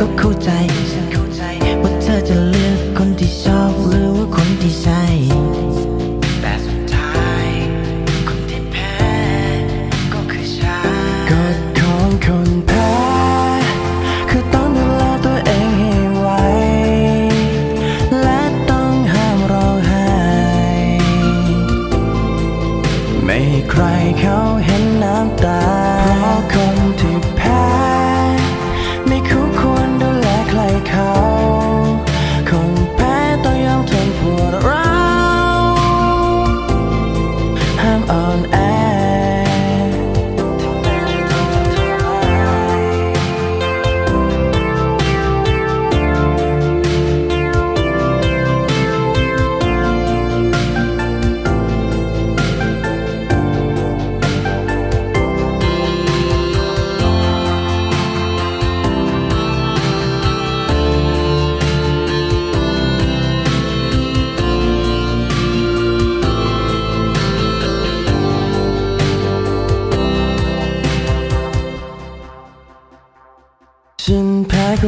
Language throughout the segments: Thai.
ก็เข้าใจฉันเข้าใจว่าเธอจะเลือก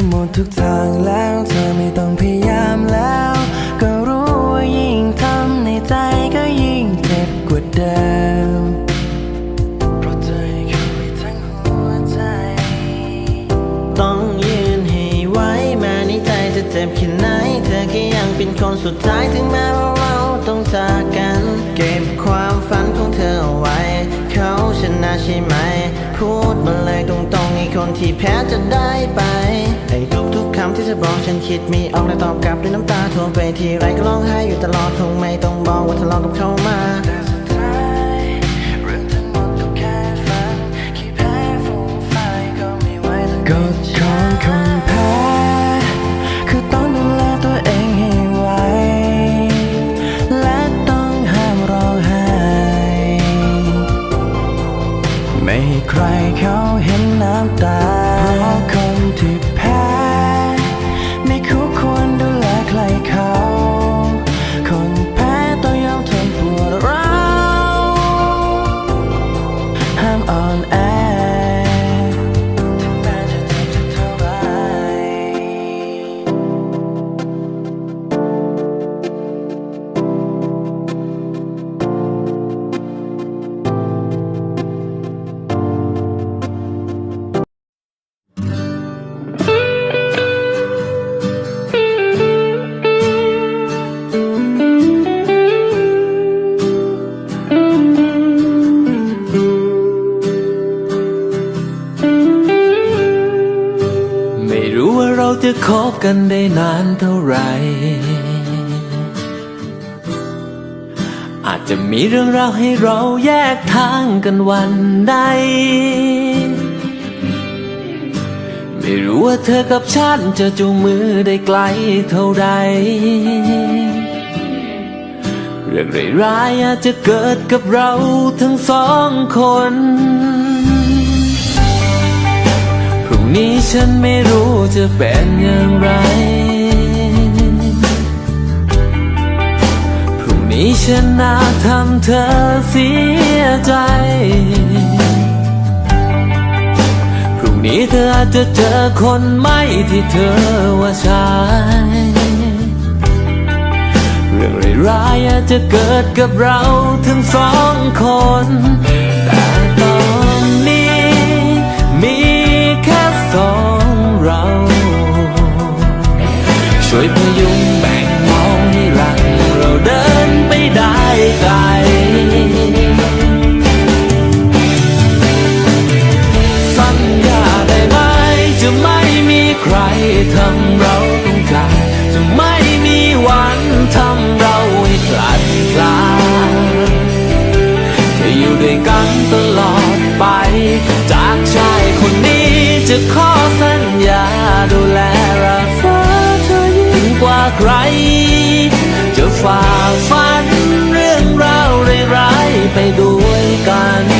ก็หมดทุกทางแล้ว เธอไม่ต้องพยายามแล้ว ก็รู้ว่ายิ่งทำในใจก็ยิ่งเจ็บกว่าเดิม เพราะเธอให้เข้าไปทั้งหัวใจ ต้องยืนให้ไหวแม้ในใจจะเจ็บแค่ไหน เธอก็ยังเป็นคนสุดท้ายถึงแม้ว่าเราต้องจากกัน เก็บความฝันของเธอเอาไว้ เขาชนะใช่ไหม พูดมาเลยตรงๆให้คนที่แพ้จะได้ไป ทุกๆคำที่เธอบอกฉันคิดไมีออกและตอบกลับด้วยน้ำตาท่วมไปทีไรก็ร้องไห้อยู่ตลอดคงไม่ต้องบอกว่าทะเลาะกับเขามาาม จะคบกันได้นานเท่าไหร่ อาจจะมีเรื่องราวให้เราแยกทางกันวันใด ไม่รู้ว่าเธอกับฉันจะจูงมือได้ไกลเท่าใด เรื่องร้ายๆอาจจะเกิดกับเราทั้งสองคน พรุ่งนี้ฉันไม่รู้จะเป็นอย่างไร พรุ่งนี้ฉันน่าทำเธอเสียใจ พรุ่งนี้เธออาจจะเจอคนไม่ที่เธอว่าใช่เรื่องร้ายๆอาจจะเกิดกับเราทั้งสองคน ใคร จะฝ่าฟันเรื่องราวร้ายๆไปด้วยกัน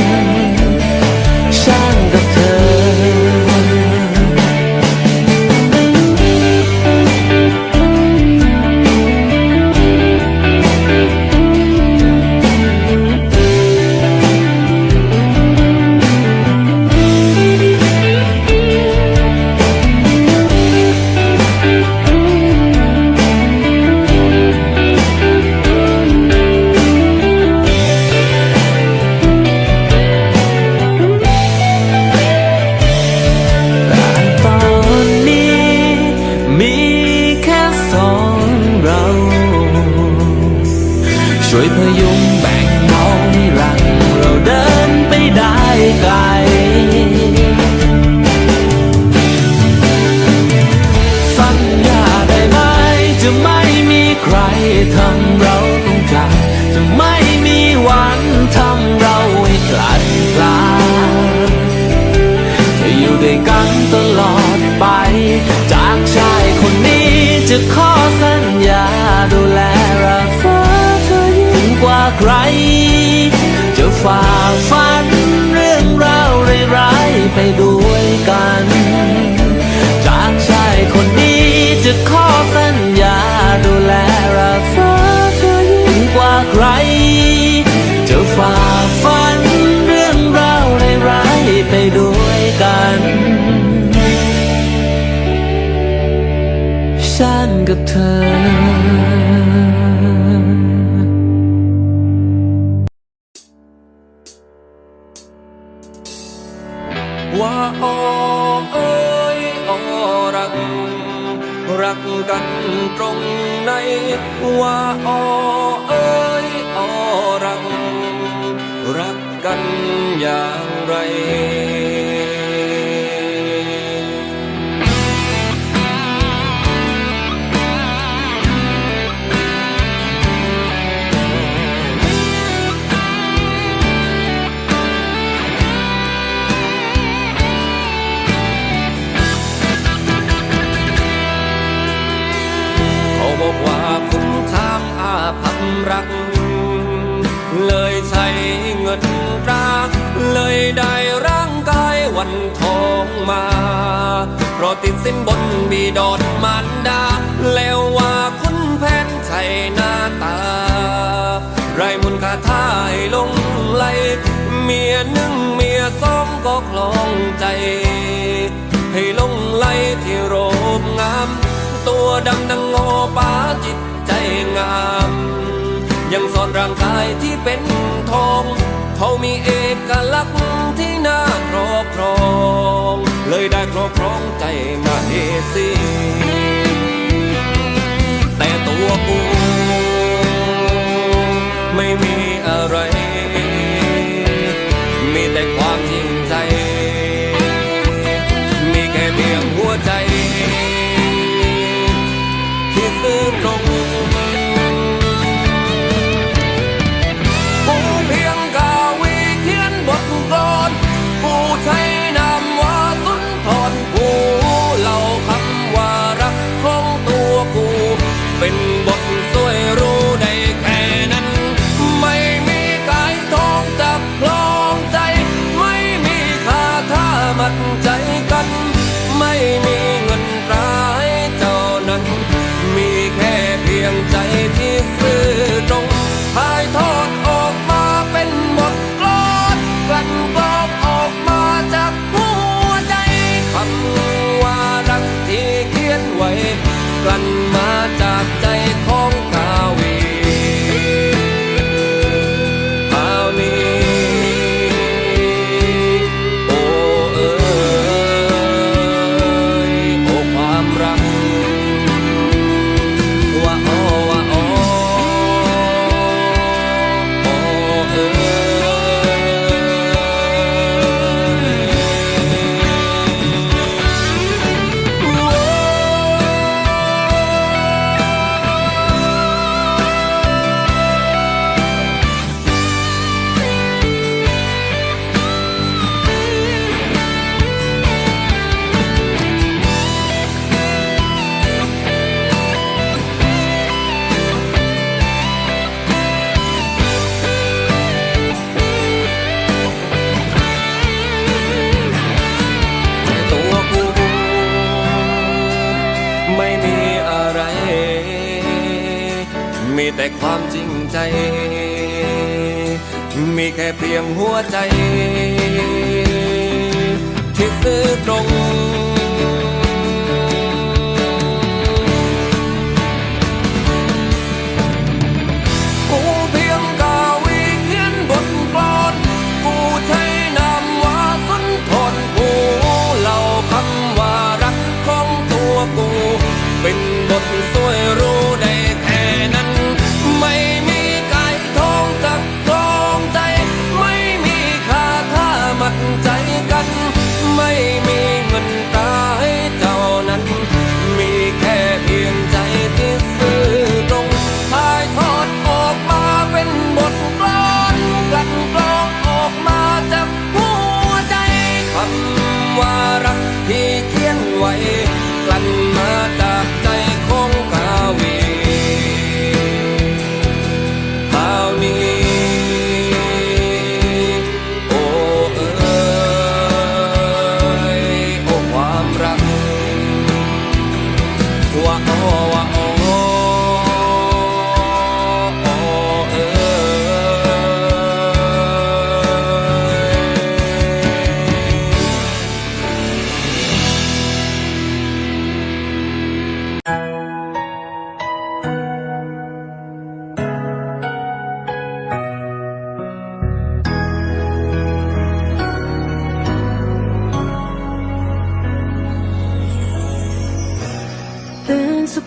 ทำเราต้องจากจะไม่มีวันทำเราให้กลัดกลาจะอยู่ด้วยกันตลอดไป จากชายคนนี้จะขอสัญญา กับเธอ ว่าออเอ้ยออรัก รักกันตรงไหน ว่าออเอ้ยออรัก รักกันอย่าง ติดสินบนบีดอนมารดา แล้วว่าคุณแผนใช่หน้าตา ไรมุนคาท่ายลงไหลเมียหนึ่งเมียสองก็คลองใจ ให้ลงไหลที่โรบงาม ตัวดำดังงอป้าจิตใจงาม ยังซ่อนร่างกายที่เป็นทอง เขามีเอกลักษณ์ ยได้ครอบครองใจมาเฮซี มีแต่ความจริงใจ มีแค่เพียงหัวใจ ที่ซื่อตรง กูเพียงกาวีเขียนบทกลอน กูใช้นามว่าสุนทรกูเล่าคำว่ารักของตัวกู เป็นบทสวย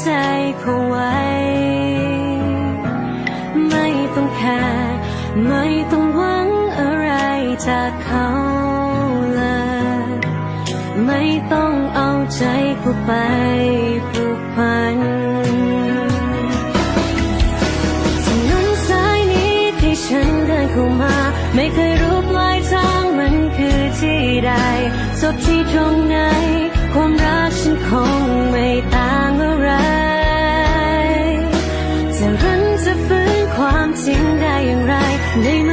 ใจเขาไว้ ไม่ต้องแคร์ไม่ต้องหวังอะไรจากเขาเลย ไม่ต้องเอาใจเขาไปผูกพันถนนสายนี้ที่ฉันเดินเข้ามา ไม่เคยรู้ปลายทางมันคือที่ใดจบที่ตรงไหนความรักฉันคงไม่ต่าง อ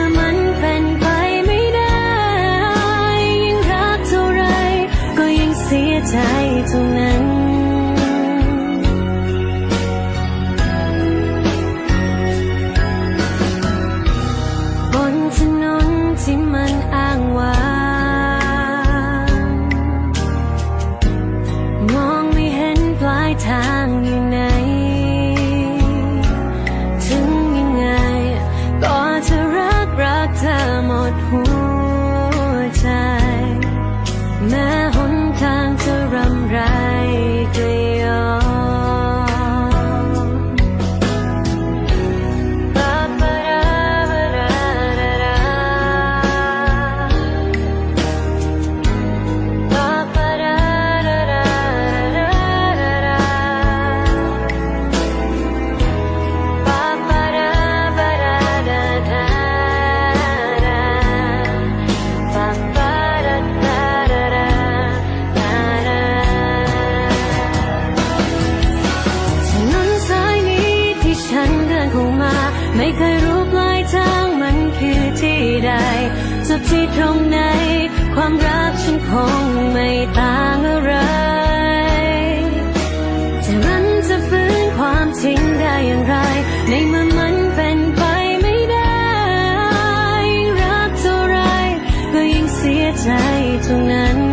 ปลายทางมันคือที่ใดจบที่ตรงไหน ความรักฉันคงไม่ต่างอะไร จะรันจะฟื้นความจริงได้อย่างไร ในเมื่อมันเป็นไปไม่ได้ยิ่งรักเท่าไรก็ยิ่งเสียใจเท่านั้น